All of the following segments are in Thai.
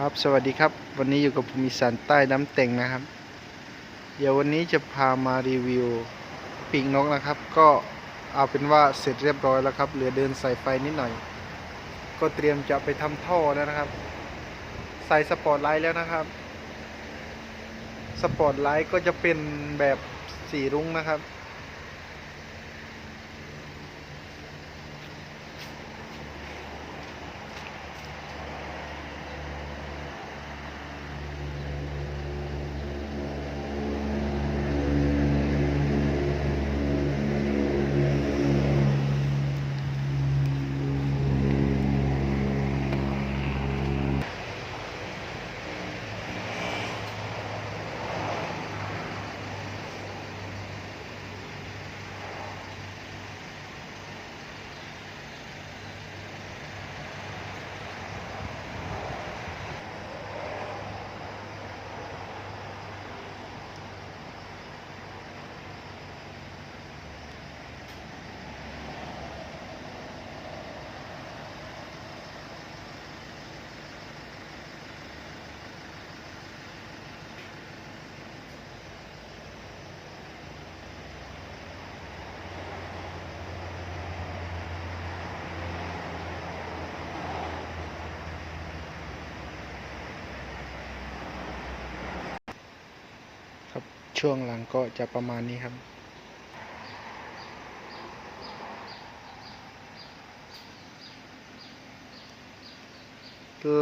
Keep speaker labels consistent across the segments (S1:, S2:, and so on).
S1: ครับสวัสดีครับ วันนี้อยู่กับภูมิสารใต้น้ำเต็งนะครับ เดี๋ยววันนี้จะพามารีวิวปีกนกนะครับ ก็เอาเป็นว่าเสร็จเรียบร้อยแล้วครับ เหลือเดินสายไฟนิดหน่อย ก็เตรียมจะไปทำท่อแล้วนะครับ ใส่สปอร์ตไลท์แล้วนะครับ สปอร์ตไลท์ก็จะเป็นแบบสีรุ้งนะครับ ช่วงหลังก็จะประมาณนี้ครับ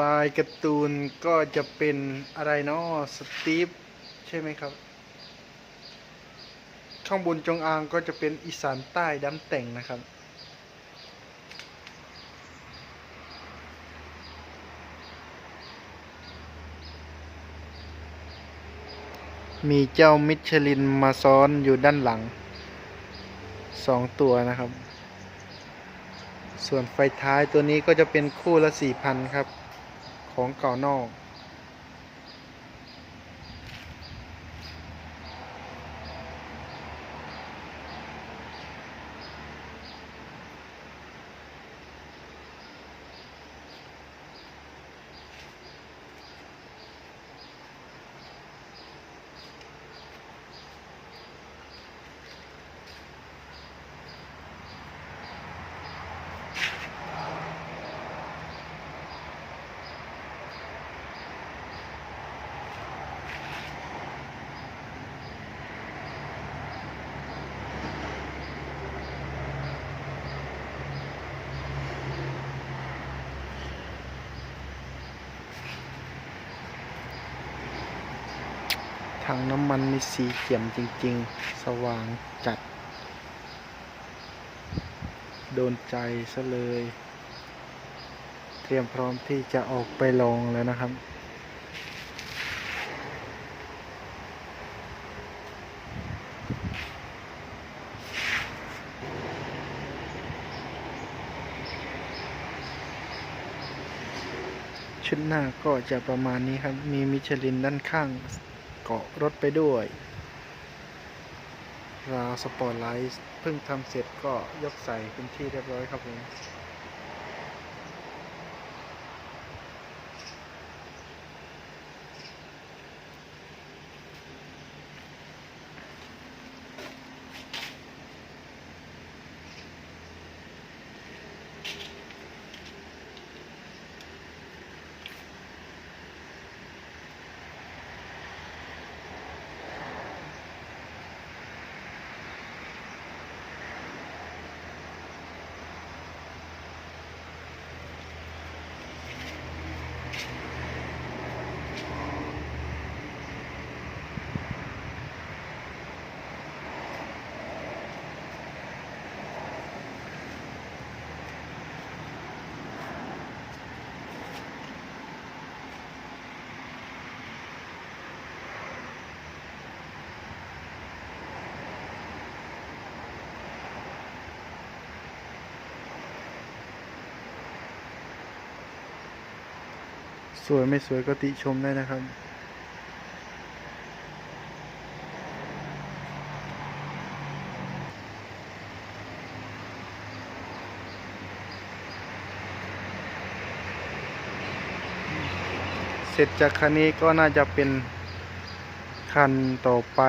S1: ลายการ์ตูนก็จะเป็นอะไรเนาะสตีฟใช่ไหมครับ ข้างบนจงอางก็จะเป็นอีสานใต้ดำแต่งนะครับ มีเจ้ามิชลินมาซ้อนอยู่ด้านหลังสองตัวนะครับ ส่วนไฟท้ายตัวนี้ก็จะเป็นคู่ละสี่พันครับ ของเก่านอก ถังน้ำมันมีสีเขียมจริง ๆ สว่างจัด โดนใจซะเลย เตรียมพร้อมที่จะออกไปลองแล้วนะครับชุดหน้าก็จะประมาณนี้ครับ มีมิชลินด้านข้าง เกาะรถไปด้วย ราวสปอร์ตไลท์เพิ่งทำเสร็จก็ยกใส่เป็นที่เรียบร้อยครับผม สวยไม่สวยก็ติชมได้นะครับ เสร็จจากคันนี้ก็น่าจะเป็นคันต่อไป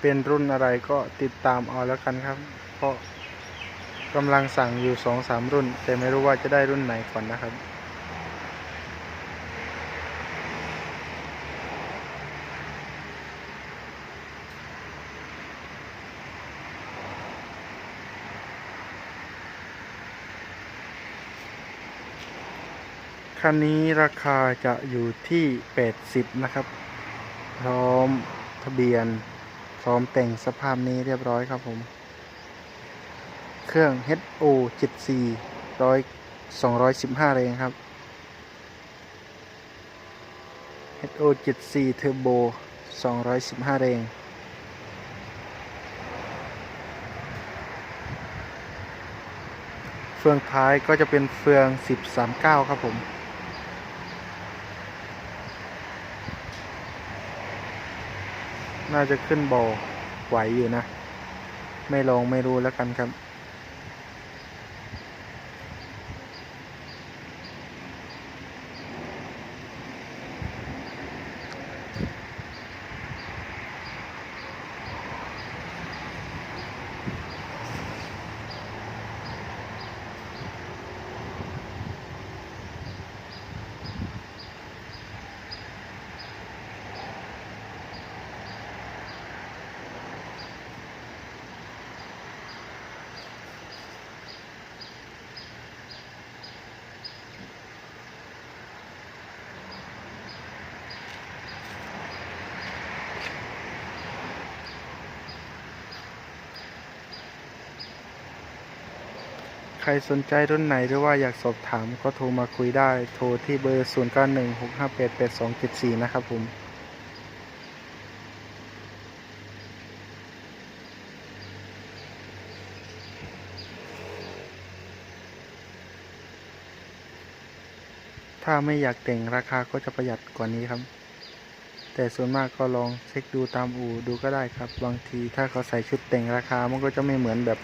S1: เป็นรุ่นอะไรก็ติดตามเอาแล้วกันครับ เพราะกำลังสั่งอยู่สองสามรุ่น แต่ไม่รู้ว่าจะได้รุ่นไหนก่อนนะครับ คันนี้ราคาจะอยู่ที่ 80 นะครับ พร้อมทะเบียน พร้อมแต่งสภาพนี้เรียบร้อยครับผม เครื่อง HO 74 100 215 แรงครับ HO 74 Turbo 215 แรงเฟืองท้ายก็จะเป็นเฟือง 1039 ครับผม น่าจะขึ้นบอไหวอยู่นะ ไม่ลองไม่รู้แล้วกันครับ ใครสนใจรุ่นไหนหรือว่าอยากสอบถามก็โทรมาคุยได้ โทรที่เบอร์ 0 9 1 6 5 8 8 2 7 4 นะครับผมถ้าไม่อยากแต่งราคาก็จะประหยัดกว่านี้ครับ แต่ส่วนมากก็ลองเช็คดูตามอู่ดูก็ได้ครับ บางทีถ้าเขาใส่ชุดแต่งราคามันก็จะไม่เหมือนแบบ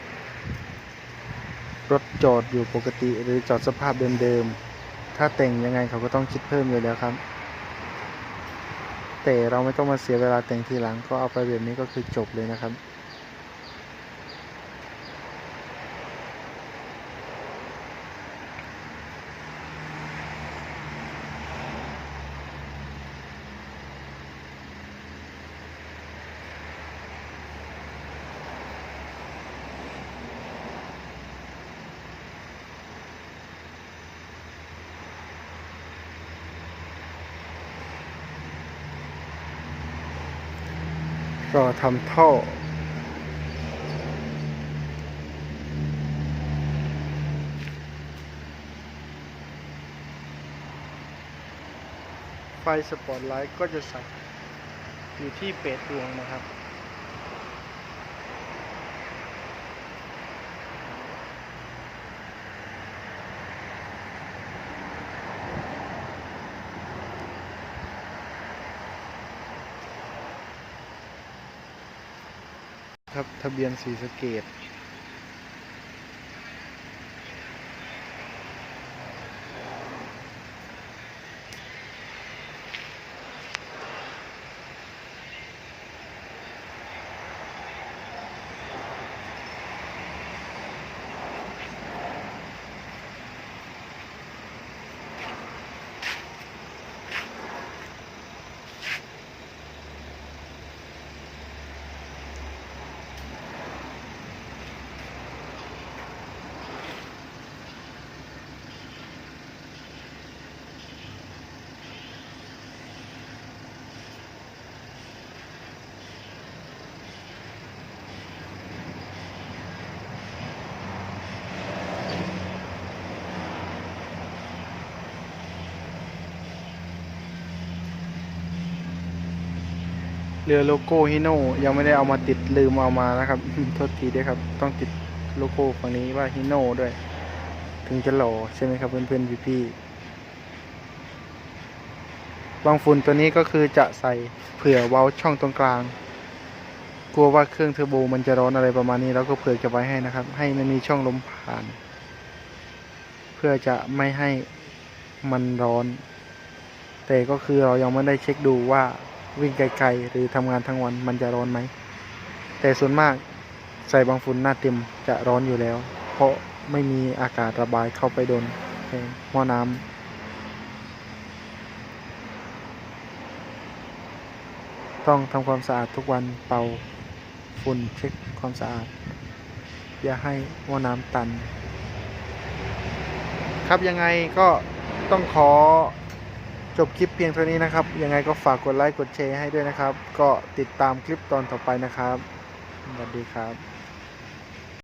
S1: รถจอดอยู่ปกติหรือจอดสภาพเดิมๆ ถ้าแต่งยังไงเขาก็ต้องคิดเพิ่มอยู่แล้วครับ แต่เราไม่ต้องมาเสียเวลาแต่งทีหลังก็เอาไปแบบนี้ก็คือจบเลยนะครับ ก็ทำท่อ ไฟสปอตไลท์ก็จะใส่อยู่ที่เป็ดดวงนะครับ ทะเบียนสีสเกต เรือโลโก้ฮิโน่ยังไม่ได้เอามาติดลืมเอามานะครับ โทษทีด้วยครับ ต้องติดโลโก้ฝั่งนี้ว่าฮิโน่ด้วย ถึงจะหล่อใช่ไหมครับเพื่อนๆพี่ๆบางฝุ่นตัวนี้ก็คือจะใส่เผื่อเว้าช่องตรงกลาง กลัวว่าเครื่องเทอร์โบมันจะร้อนอะไรประมาณนี้เราก็เผื่อจะไว้ให้นะครับ ให้มันมีช่องลมผ่าน เพื่อจะไม่ให้มันร้อน แต่ก็คือเรายังไม่ได้เช็คดูว่า วิ่งไกลๆหรือทำงานทั้งวันมันจะร้อนไหม แต่ส่วนมากใส่บางฝุ่นหน้าเต็มจะร้อนอยู่แล้ว เพราะไม่มีอากาศระบายเข้าไปโดนแอ่งหม้อน้ำต้องทำความสะอาดทุกวันเป่าฝุ่นเช็คความสะอาด อย่าให้หม้อน้ำตัน ครับยังไงก็ต้องขอ จบคลิปเพียงเท่านี้นะครับ ยังไงก็ฝากกดไลค์กดแชร์ให้ด้วยนะครับ ก็ติดตามคลิปตอนต่อไปนะครับสวัสดีครับ